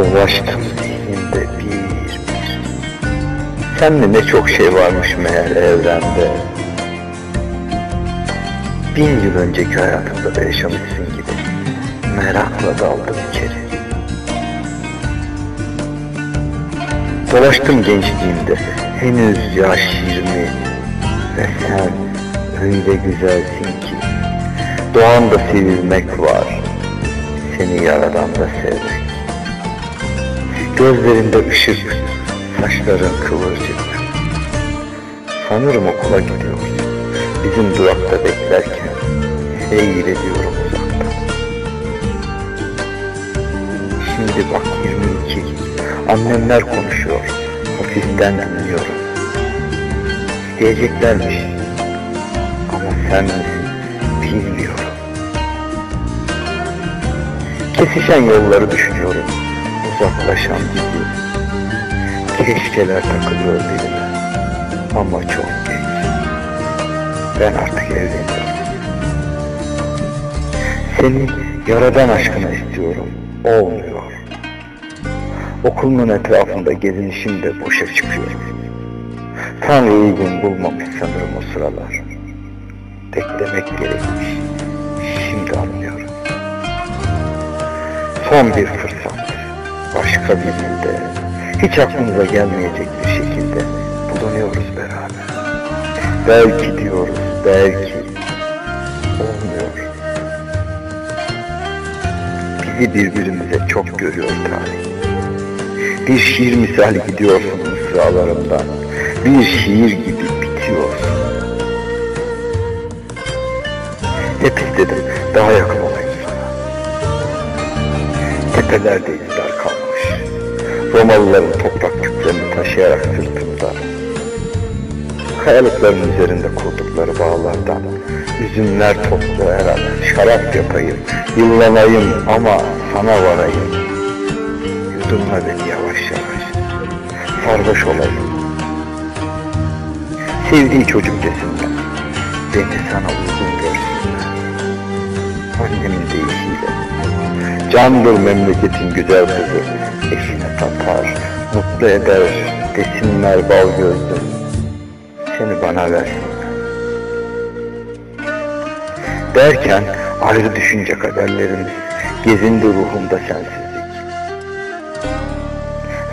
Dolaştım zihnimde bir bir. Senle ne çok şey varmış meğer evrende. Bin yıl önceki hayatımda da yaşamışsın gibi. Merakla daldım içeri. Dolaştım gençliğimde, henüz yaş yirmi. Ve sen öyle güzelsin ki. Doğanda sevilmek var, seni yaradan da sevmek. Gözlerinde ışık, saçların kıvırcık. Sanırım okula gidiyorsun, bizim durakta beklerken seyrediyorum uzaktan. Şimdi bak 22, annemler konuşuyor, hafiften dinliyorum. İsteyeceklermiş, ama sen misin bilmiyorum. Kesişen yolları düşünüyorum, uzaklaşan bizi. Keşkeler takılıyor dilime, ama çok geç. Ben artık evleniyorum. Seni yaradan aşkına istiyorum, olmuyor. Okulumun etrafında gezinişim de boşa çıkıyor. Tanrı uygun bulmamış sanırım o sıralar. Beklemek gerekmiş. Şimdi anlıyorum. Son bir fırsat. Başka birinde, hiç aklımıza gelmeyecek bir şekilde bulunuyoruz beraber. Belki diyoruz, belki. Olmuyor. Bizi birbirimize çok görüyor tarih. Bir şiir misali gidiyorsun mısralarımdan. Bir şiir gibi bitiyorsun. Hep istedim daha yakın olayım sana. Tepelerde izler kalmış. Romalıların toprak küplerini taşıyarak sırtımda. Kayalıkların üzerinde kurdukları bağlardan üzümler toplayarak şarap yapayım, yıllanayım ama sana varayım. Yudumla beni yavaş yavaş, sarhoş olayım. Sevdiği çocuk desinler, beni sana uygun görsünler. Annemin deyişiyle, candır memleketin güzel kızı, eşine tatar, mutlu eder, desinler bal gözlüm, seni bana versinler. Derken ayrı düşünce kaderlerimiz, gezindi ruhumda sensizlik.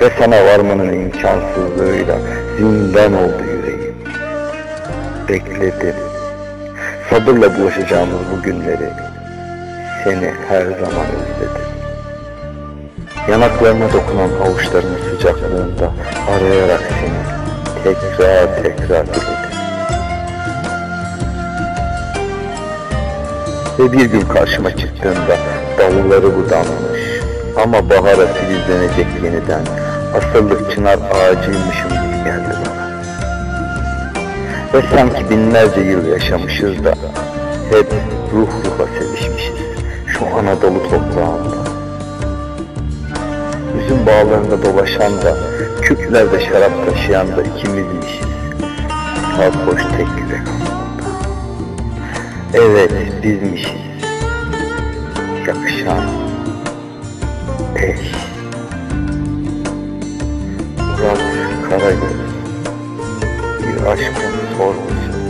Ve sana varmanın imkansızlığıyla zindan oldu yüreğim. Bekledim. Sabırla bulaşacağımız bu günleri seni her zaman özledim. Yanaklarına dokunan avuçlarının sıcaklığında arayarak seni tekrar tekrar diledim. Ve bir gün karşıma çıktığında dalları budanmış ama bahara filizlenecek yeniden asırlık çınar ağacıymışım gibi geldi bana. Ve sanki binlerce yıl yaşamışız da hep ruh ruha sevişmişiz şu Anadolu toprağında. Üzüm bağlarında dolaşan da küplerde şarap taşıyan da ikimizmişiz. Sarhoş tek yürek. Evet bizmişiz. Yakışan eş. Murat Karagöz. Bir aşkın sorgusu.